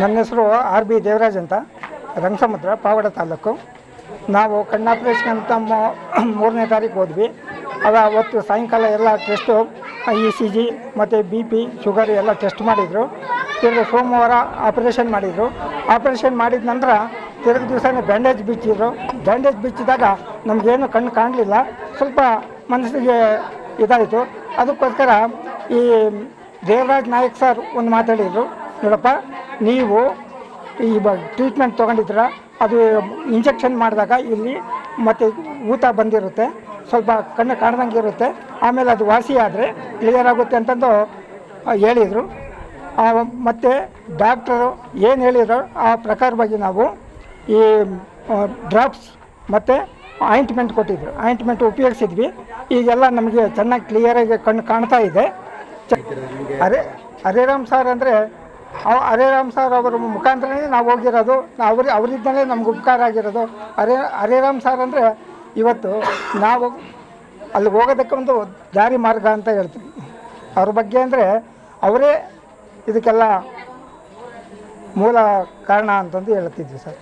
ನನ್ನ ಹೆಸರು R B Devaraj ಅಂತ, ರಂಗಸಮುದ್ರ ಪಾವಡ ತಾಲೂಕು. ನಾವು ಕಣ್ಣು ಆಪ್ರೇಷನ್ ಅಂತ ಮೂರನೇ ತಾರೀಕು ಹೋದ್ವಿ. ಅದು ಅವತ್ತು ಸಾಯಂಕಾಲ ಎಲ್ಲ ಟೆಸ್ಟು ಇ ಸಿ ಜಿ ಮತ್ತು ಬಿ ಪಿ ಶುಗರ್ ಎಲ್ಲ ಟೆಸ್ಟ್ ಮಾಡಿದರು. ತಿರ್ಗಿ ಸೋಮವಾರ ಆಪ್ರೇಷನ್ ಮಾಡಿದರು. ಆಪ್ರೇಷನ್ ಮಾಡಿದ ನಂತರ ತಿರ್ಗಿ ದಿವಸನೇ ಬ್ಯಾಂಡೇಜ್ ಬಿಚ್ಚಿದ್ರು. ಬ್ಯಾಂಡೇಜ್ ಬಿಚ್ಚಿದಾಗ ನಮಗೇನು ಕಣ್ಣು ಕಾಣಲಿಲ್ಲ. ಸ್ವಲ್ಪ ಮನಸ್ಸಿಗೆ ಇದಾಯಿತು. ಅದಕ್ಕೋಸ್ಕರ ಈ ದೇವರಾಜ್ ನಾಯಕ್ ಸರ್ ಒಂದು ಮಾತಾಡಿದರು. ನೋಡಪ್ಪ ನೀವು ಈ ಟ್ರೀಟ್ಮೆಂಟ್ ತೊಗೊಂಡಿದ್ರೆ ಅದು ಇಂಜೆಕ್ಷನ್ ಮಾಡಿದಾಗ ಇಲ್ಲಿ ಮತ್ತು ಊತ ಬಂದಿರುತ್ತೆ, ಸ್ವಲ್ಪ ಕಣ್ಣು ಕಾಣ್ದಂಗೆ ಇರುತ್ತೆ, ಆಮೇಲೆ ಅದು ವಾಸಿ ಆದರೆ ಕ್ಲಿಯರ್ ಆಗುತ್ತೆ ಅಂತಂದು ಹೇಳಿದರು. ಮತ್ತು ಡಾಕ್ಟರು ಏನು ಹೇಳಿದ್ರು, ಆ ಪ್ರಕಾರವಾಗಿ ನಾವು ಈ ಡ್ರಾಪ್ಸ್ ಮತ್ತು ಆಯಿಂಟ್ಮೆಂಟ್ ಕೊಟ್ಟಿದ್ರು. ಆಯಿಂಟ್ಮೆಂಟ್ ಉಪಯೋಗಿಸಿದ್ವಿ. ಈಗೆಲ್ಲ ನಮಗೆ ಚೆನ್ನಾಗಿ ಕ್ಲಿಯರಾಗಿ ಕಣ್ಣು ಕಾಣ್ತಾ ಇದೆ. ಅರೆ ಹರೇರಾಮ್ ಸರ್ ಅಂದರೆ ಹರೇರಾಮ್ ಸರ್ ಅವರ ಮುಖಾಂತರನೇ ನಾವು ಹೋಗಿರೋದು. ಅವ್ರ ಅವರಿದ್ದಲೇ ನಮ್ಗೆ ಉಪಕಾರ ಆಗಿರೋದು. ಹರೇ ಹರೇರಾಮ್ ಸರ್ ಅಂದರೆ ಇವತ್ತು ನಾವು ಅಲ್ಲಿ ಹೋಗೋದಕ್ಕೆ ಒಂದು ದಾರಿ ಮಾರ್ಗ ಅಂತ ಹೇಳ್ತೀವಿ. ಅವ್ರ ಬಗ್ಗೆ ಅಂದರೆ ಅವರೇ ಇದಕ್ಕೆಲ್ಲ ಮೂಲ ಕಾರಣ ಅಂತಂದು ಹೇಳ್ತಿದ್ವಿ ಸರ್.